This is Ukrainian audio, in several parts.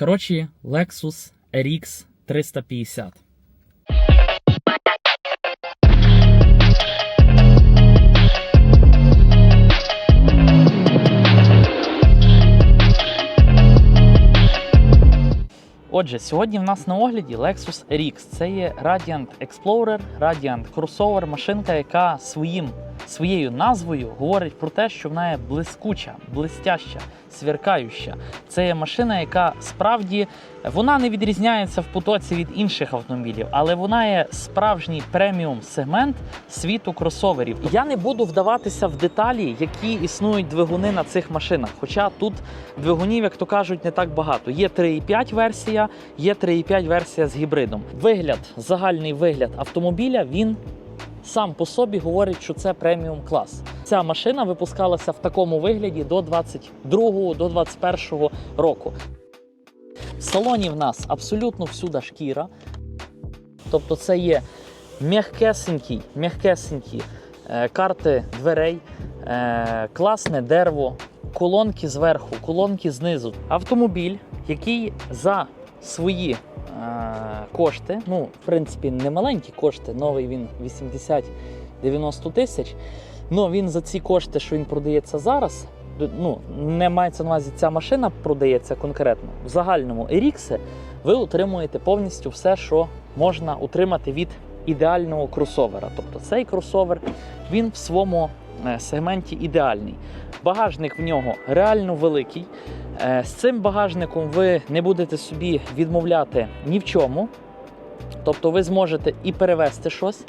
Коротше, Lexus RX 350. Отже, сьогодні в нас на огляді Lexus RX. Це є Radiant Explorer, Radiant Crossover, машинка, яка своїм, своєю назвою говорить про те, що вона є блискуча, блистяща, сверкающа. Це є машина, яка справді вона не відрізняється в потоці від інших автомобілів, але вона є справжній преміум сегмент світу кросоверів. Я не буду вдаватися в деталі, які існують двигуни на цих машинах. Хоча тут двигунів, як то кажуть, не так багато. Є 3,5 версія, є 3,5 версія з гібридом. Вигляд, загальний вигляд автомобіля, він сам по собі говорить, що це преміум клас. Ця машина випускалася в такому вигляді до 22 до 21 року. В салоні в нас абсолютно всюди шкіра. Тобто це є м'якесенькі, м'якесенькі е, карти дверей, е, класне дерево, колонки зверху, колонки знизу. Автомобіль, який за свої кошти, ну, в принципі, не маленькі кошти, новий він 80-90 тисяч. Ну, він за ці кошти, що він продається зараз, ну, не мається на увазі, ця машина продається конкретно. В загальному RX ви отримуєте повністю все, що можна отримати від ідеального кросовера. Тобто цей кросовер він в своєму сегменті ідеальний. Багажник в нього реально великий. Е, З цим багажником ви не будете собі відмовляти ні в чому. Тобто ви зможете і перевезти щось.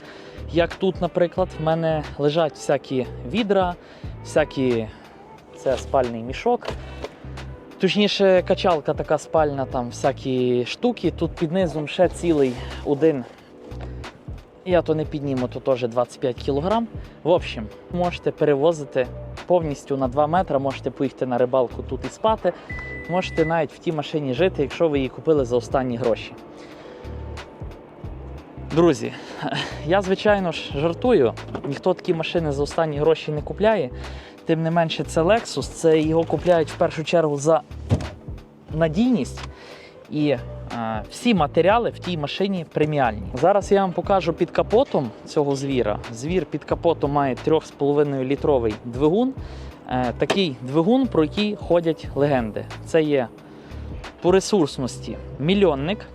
Як тут, наприклад, в мене лежать всякі відра, всякі це спальний мішок. Точніше, качалка така спальна, там всякі штуки. Тут під низом ще цілий один. Я то не підніму, то теж 25 кг. В общем, можете перевозити повністю на 2 метри, можете поїхати на рибалку тут і спати. Можете навіть в тій машині жити, якщо ви її купили за останні гроші. Друзі, я звичайно ж жартую. Ніхто такі машини за останні гроші не купляє. Тим не менше, це Lexus, це його купляють в першу чергу за надійність. І всі матеріали в тій машині преміальні. Зараз я вам покажу під капотом цього звіра. Звір під капотом має 3,5 літровий двигун. Е, такий двигун, про який ходять легенди. Це є по ресурсності мільйонник.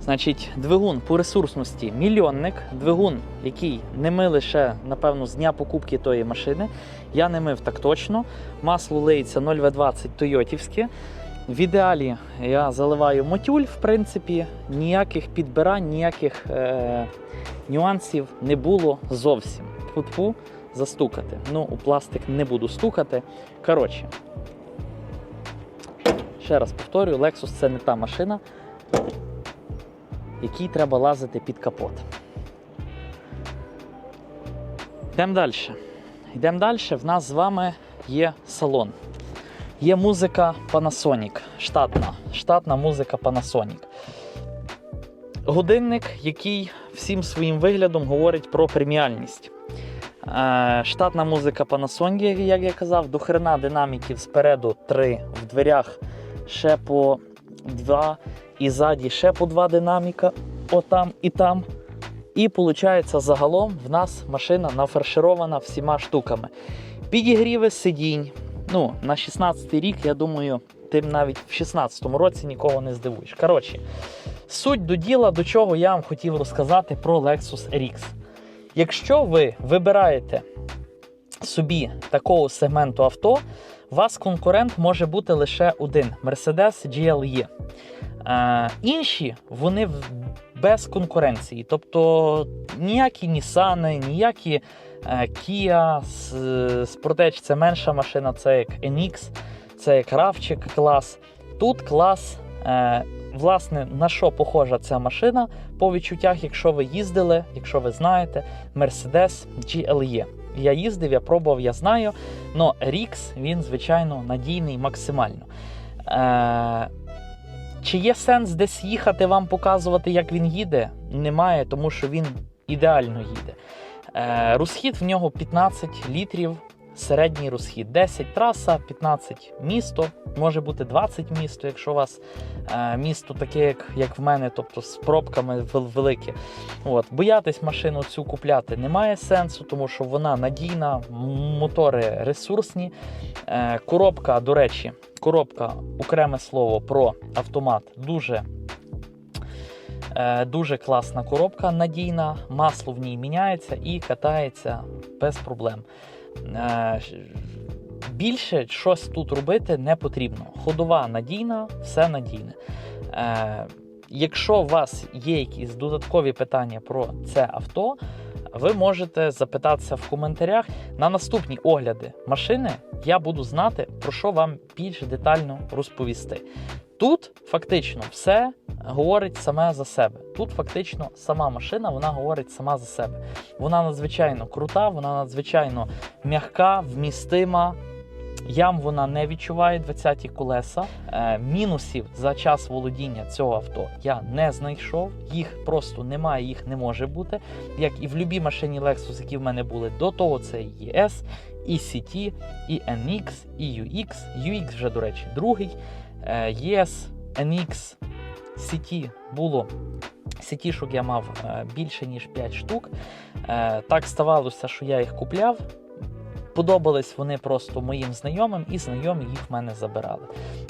Значить, двигун по ресурсності мільйонник, двигун, який не ми лише, напевно, з дня покупки тої машини. Я не мив так точно. Масло лиється 0В20 Тойотівське. В ідеалі я заливаю мотюль, в принципі, ніяких підбирань, ніяких е- нюансів не було зовсім. Фу-фу, застукати. Ну, у пластик не буду стукати. Коротше, ще раз повторюю, Lexus це не та машина якій треба лазити під капот. Йдемо далі. Йдемо далі. В нас з вами є салон. Є музика Panasonic, штатна, штатна музика Panasonic. Годинник, який всім своїм виглядом говорить про преміальність. Е, Штатна музика Panasonic, як я казав, до хрена динаміків спереду 3, в дверях ще по 2 і ззаді ще по два динаміка, отам і там. І виходить, загалом в нас машина нафарширована всіма штуками. Підігріви сидінь. Ну, на 16 рік, я думаю, ти навіть в 16 році нікого не здивуєш. Коротше, суть до діла, до чого я вам хотів розказати про Lexus RX. Якщо ви вибираєте собі такого сегменту авто, у вас конкурент може бути лише один Mercedes GLE. Е, інші вони без конкуренції. Тобто ніякі Nissan, ніякі е, Kia, Sportage це менша машина, це як NX, це як RAV клас. Тут клас, е, власне, на що похожа ця машина по відчуттях, якщо ви їздили, якщо ви знаєте, Mercedes GLE. Я їздив, я пробував, я знаю. але Рікс, він, звичайно, надійний максимально. Е, чи є сенс десь їхати вам показувати, як він їде? Немає, тому що він ідеально їде. Е, розхід в нього 15 літрів середній розхід. 10 траса, 15 місто, може бути 20 місто, якщо у вас е, місто таке, як, як в мене, тобто з пробками вел- великі. От. Боятись машину цю купляти немає сенсу, тому що вона надійна, мотори ресурсні. Е, коробка, до речі, коробка, окреме слово про автомат, дуже. Е, Дуже класна коробка, надійна, масло в ній міняється і катається без проблем. Е, Більше щось тут робити не потрібно. Ходова надійна, все надійне. Е, Якщо у вас є якісь додаткові питання про це авто, ви можете запитатися в коментарях. На наступні огляди машини я буду знати, про що вам більш детально розповісти. Тут фактично все говорить саме за себе. Тут фактично сама машина вона говорить сама за себе. Вона надзвичайно крута, вона надзвичайно м'яка, вмістима. Ям вона не відчуває 20-ті колеса. Е, мінусів за час володіння цього авто я не знайшов. Їх просто немає, їх не може бути. Як і в будь-якій машині Lexus, які в мене були до того, це і ES, і CT, і NX, і UX. UX вже, до речі, другий. Е, ES, NX, CT було. Сітішок я мав е, більше ніж 5 штук. Е, Так ставалося, що я їх купляв. Подобались вони просто моїм знайомим, і знайомі їх в мене забирали.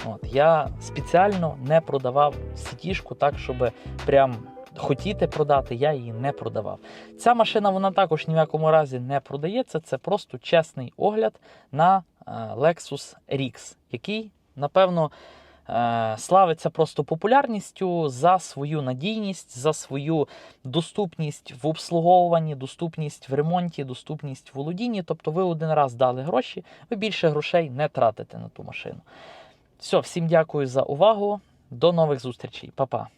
От, я спеціально не продавав сітішку так, щоб прям хотіти продати, я її не продавав. Ця машина вона також ні в якому разі не продається. Це просто чесний огляд на е, Lexus RX, який, напевно, славиться просто популярністю за свою надійність, за свою доступність в обслуговуванні, доступність в ремонті, доступність в володінні. Тобто ви один раз дали гроші, ви більше грошей не тратите на ту машину. Все, всім дякую за увагу. До нових зустрічей, Па-па.